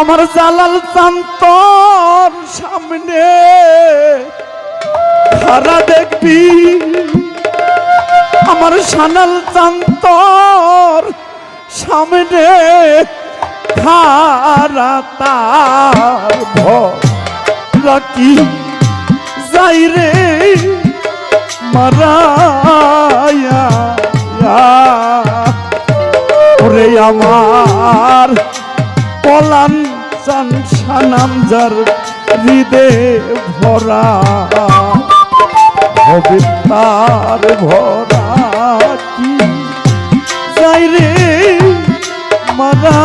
আমার জালাল চান্তর সামনে। খারা দেখবি, আমার সানাল চান্তর সামনে। খারা তার ভি যাই রে মারায়া। ওরে আমার পলান চান সানাম যার হৃদে ভরা। তার ভরা কি? যাই রে মারা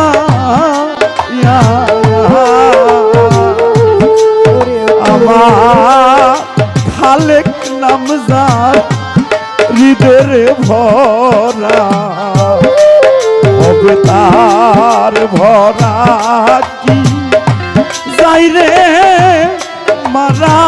খালেক নাম যার হৃদের ভরা। ভরা কি? যাই রে মারা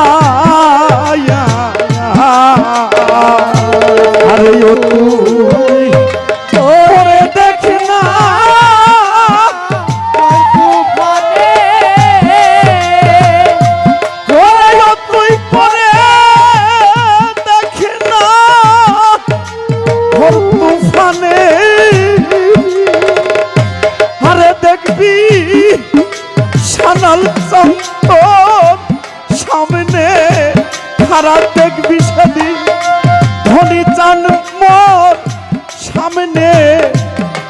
সামনে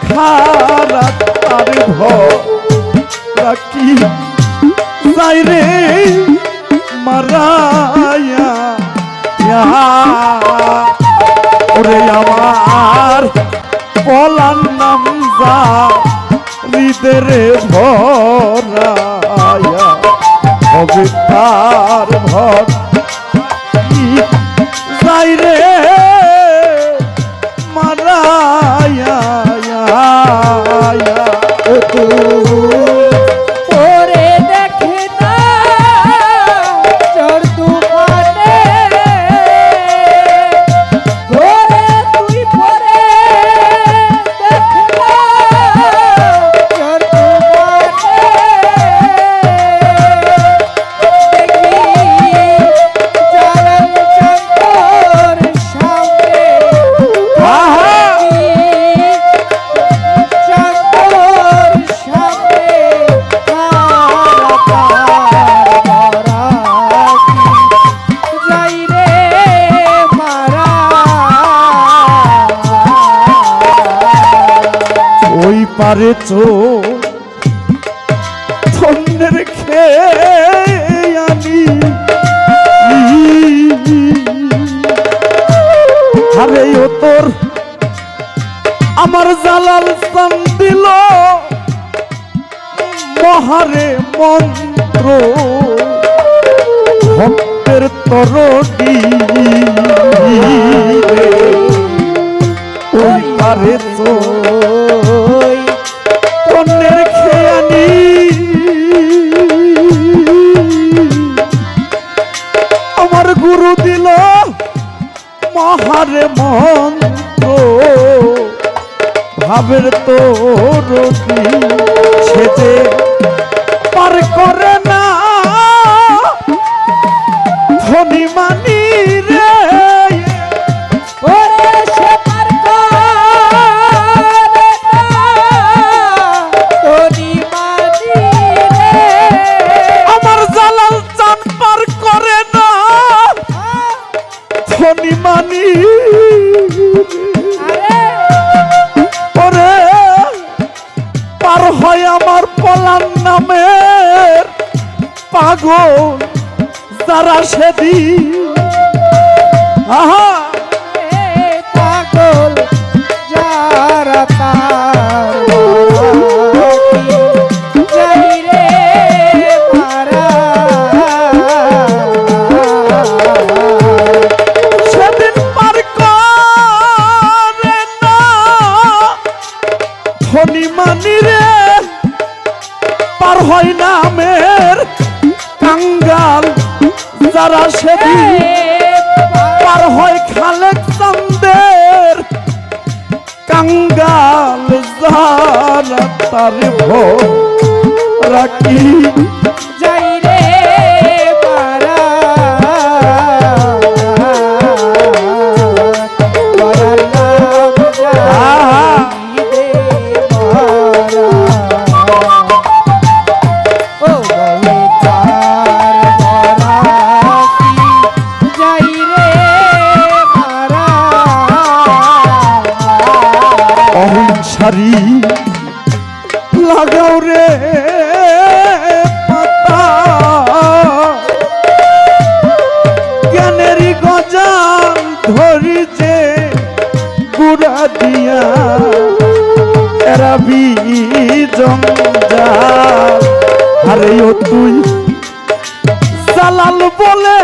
খারাপ তার ভরা যাই রে মারায়া ওরে আমার পলার নাম যা হৃদরে ভরায়া পারে চো ধন্যের খেয়ে আনি আরে ও তোর আমার জালাল সান দিল মহারে মন্ত্র ভক্তের তরডি ওই পারে চো মন্ত্র ভাবের তো রোগী সেজে পার করে পলান নামের পাগল যারা সেদিন আহা! নামের কাঙ্গাল যারা সেদিন পার হয় খালেক চান্দের কাঙ্গাল যারা তার রাখি। বলে?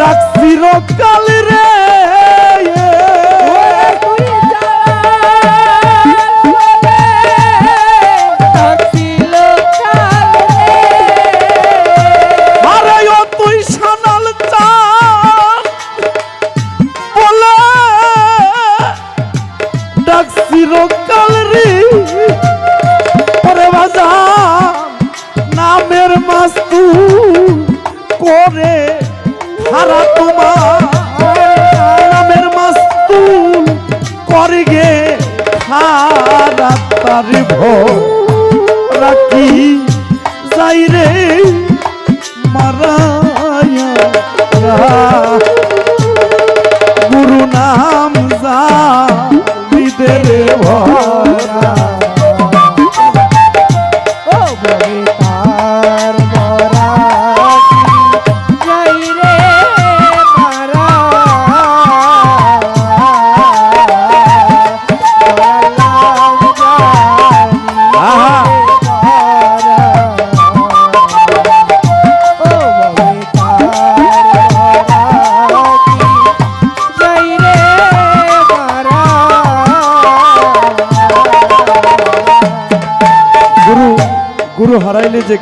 রাখছি রকাল রে। আরে ও তুই সানাল চান বলে। ডাকছি রকাল রে। করে হারা তোমার নামের মাস্তু করে গে হারা তার রাখি যাই রে।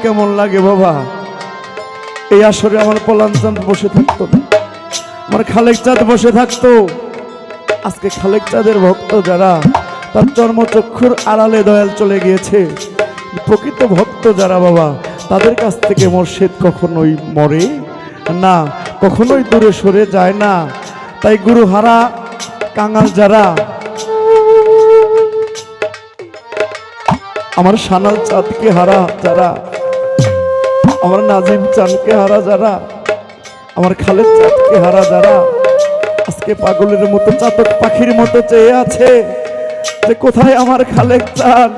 কেমন লাগে বাবা? এই আসরে আমার পলান চাঁদ বসে থাকতো না। আমার খালেক চাঁদ বসে থাকতো। আজকে খালেক চাঁদের ভক্ত যারা, তার চর্মচক্ষুর আড়ালে দয়াল চলে গিয়েছে। প্রকৃত ভক্ত যারা বাবা, তাদের কাছ থেকে মোর্শেদ কখনোই মরে না, কখনোই দূরে সরে যায় না। তাই গুরু হারা কাঙাল যারা, আমার সানাল চাঁদকে হারা যারা আমার নাজিম চাঁদকে হারা যারা, আমার খালেদ চাঁদকে হারা যারা, আজকে পাগলের মতো চাতক পাখির মতো চেয়ে আছে যে কোথায় আমার খালেক চান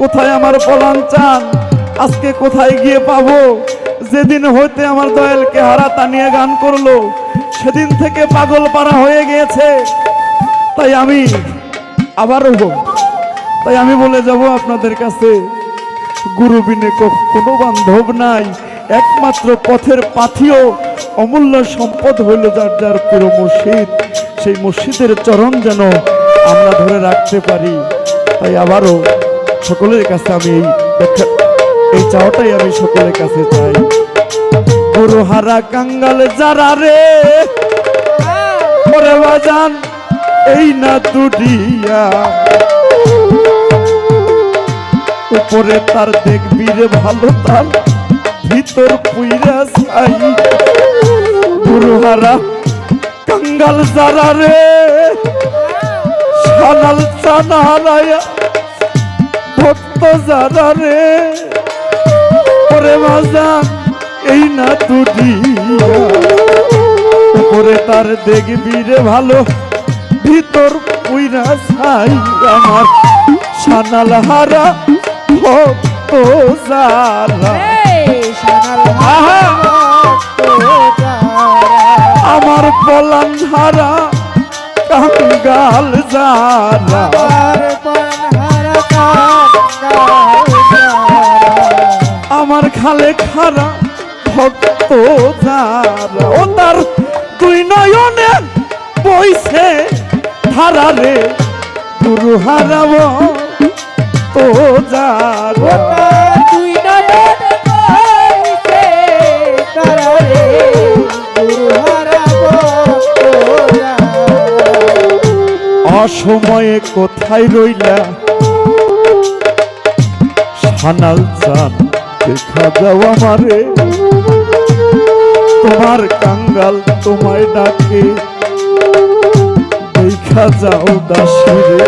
কোথায় আমার পলান চান আজকে কোথায় গিয়ে পাবো? যেদিন হইতে আমার দয়ালকে হারা তা নিয়ে গান করল, সেদিন থেকে পাগল পাড়া হয়ে গিয়েছে। তাই আমি আবারও তাই আমি বলে যাব আপনাদের কাছে গুরু বিনে কোনো বান্ধব নাই। একমাত্র পথের পাথিও অমূল্য সম্পদ হইল যার যার প্রিয় মসজিদ। সেই মসজিদের চরণ যেন আমরা ধরে রাখতে পারি। তাই আবারও সকলের কাছে আমি এই এই চাওয়াটাই আমি সকলের কাছে চাই। গুরু হারা কাঙ্গাল যারা রে পরে বাজান, এই না দুডিয়া। উপরে তার দেখবি রে ভালো তার ভিতর পুইরা ছাই। গুরুহারা, কাঙ্গাল যারা রে, সানাল চানা ভক্ত যারা রে। পরে বাজান এই না দুডিয়া উপরে তার দেখবি রে ভালো, ভিতর পুইরা ছাই। আমার সানাল হারা আমার পলান হারা কাঙ্গাল আমার খালে খারা ভক্ত যারা। ও তার দুই নয়নে বইছে ধারা রে গুরু হারাব। কোথায় রইলা? হানাল চান দেখা যাও আমারে। তোমার কাঙ্গাল তোমায় ডাকে। দেখা যাও দাসিরে,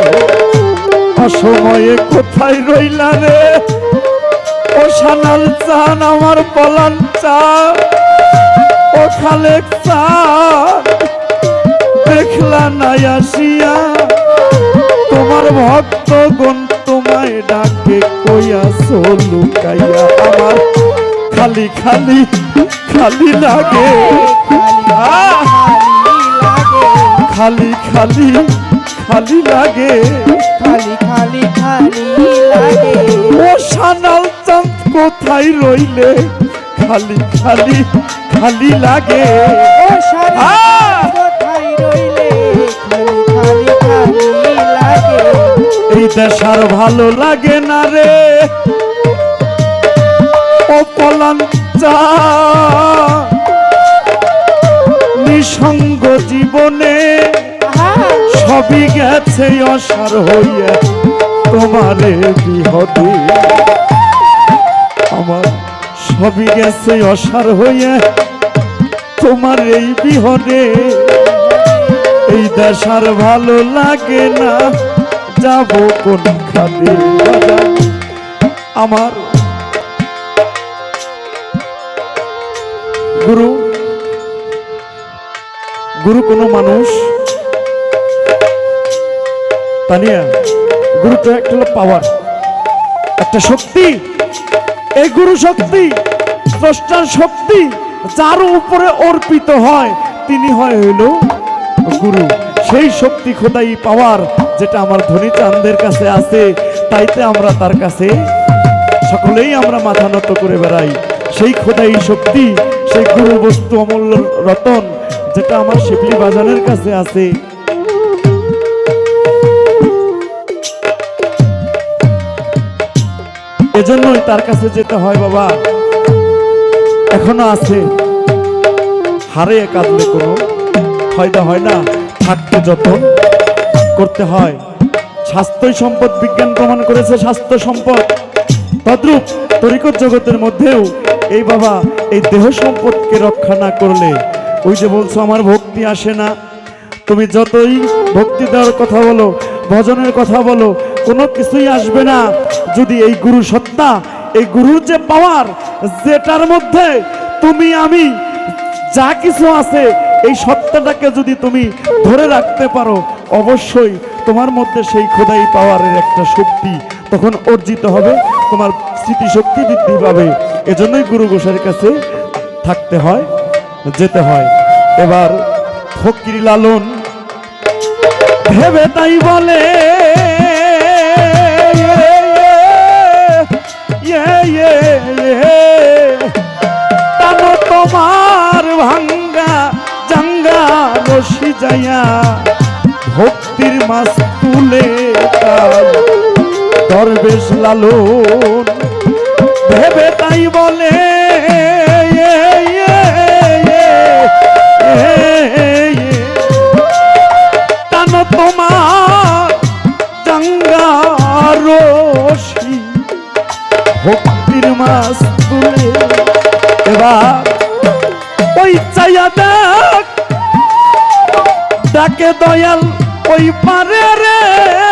অসময়ে কোথায় রইলা রে? ও সানাল চান আমার পলান চা ও খালেক চা দেখলা নাই আসিয়া। তোমার ভক্ত গণ তোমায় ডাকে কইয়া লুকাইয়া আমার। খালি খালি খালি লাগে। খালি খালি খালি লাগে। খালি খালি খালি লাগে ও সানাল চাঁদ কোথায় রইলে? খালি খালি খালি লাগে। ও সারি এই দেশার ভালো লাগে না রে। ও নিসঙ্গ জীবনে সবই গেছে অসার হইয়া। তোমারে বিহদে আমার সবই গেছে অসার হইয়া। তোমার এই বিহনে এই দেশার ভালো লাগে না। যাব কোন খাদে আমার গুরু গুরু কোনো মানুষ? তানিয়া, গুরু তো একটা পাওয়ার একটা শক্তি। এই গুরু শক্তি, স্রষ্টার শক্তি, যার উপরে অর্পিত হয়, তিনি হয় হইল গুরু। সেই শক্তি খোদাই পাওয়ার যেটা আমার ধনী চাঁদের কাছে আছে, তাইতে আমরা তার কাছে সকলেই আমরা মাথা নত করে বেড়াই। সেই খোদাই শক্তি, সেই গুরু বস্তু অমূল্য রতন, যেটা আমার শিবলি বাজানের কাছে আছে। এজন্যই তার কাছে যেতে হয় বাবা। এখনও আছে। হারে কাঁদলে কোনো ফায়দা হয় না। থাকতে যতন। করতে হয়। স্বাস্থ্যই সম্পদ, বিজ্ঞান প্রমাণ করেছে স্বাস্থ্য সম্পদ। তদ্রূপ তরিকত জগতের মধ্যেও এই বাবা এই দেহ সম্পদকে রক্ষা না করলে, ওই যে বলছো, আমার ভক্তি আসে না। তুমি যতই ভক্তি দেওয়ার কথা বলো, ভজনের কথা বলো, কোনো কিছুই আসবে না। যদি এই গুরু সত্তা, এই গুরুর যে পাওয়ার, যেটার মধ্যে তুমি আমি যা কিছু আছে, এই সত্তাটাকে যদি তুমি ধরে রাখতে পারো অবশ্যই তোমার মধ্যে সেই খোদাই পাওয়ারের একটা শক্তি তখন অর্জিত হবে তোমার স্মৃতিশক্তি বৃদ্ধি পাবে। এজন্যই গুরু গোসাইয়ের কাছে থাকতে হয় যেতে হয়। এবার ফকির লালন ভেবে তাই বলে ইয়ে, ইয়ে, ইয়ে, তোমার ভাঙ্গা জাঙ্গা রশি যাইয়া। ভক্তির মাছ তুলে দরবেশ লালন ভেবে তাই বলে। টানো তোমার রশি, ভক্তির মাছ তুলে এবার ওই চাইয়া দেখ, ডাকে দয়াল ওই পারে রে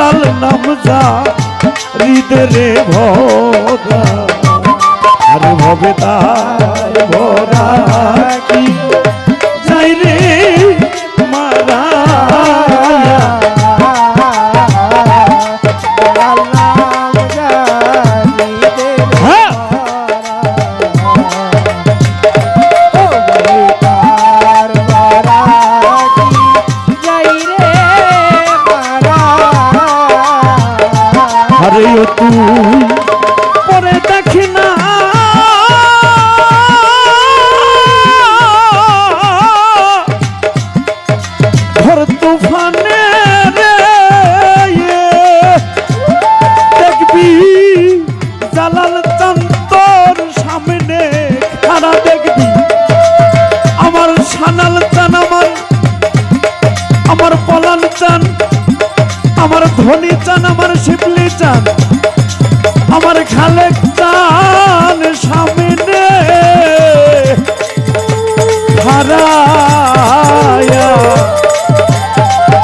জালাল নাম যা হৃদরে ভরা আর ভবে তার ভরা কি? হারেও তুই খালেক চান সামনে হারায়া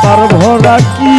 তার ভরা কি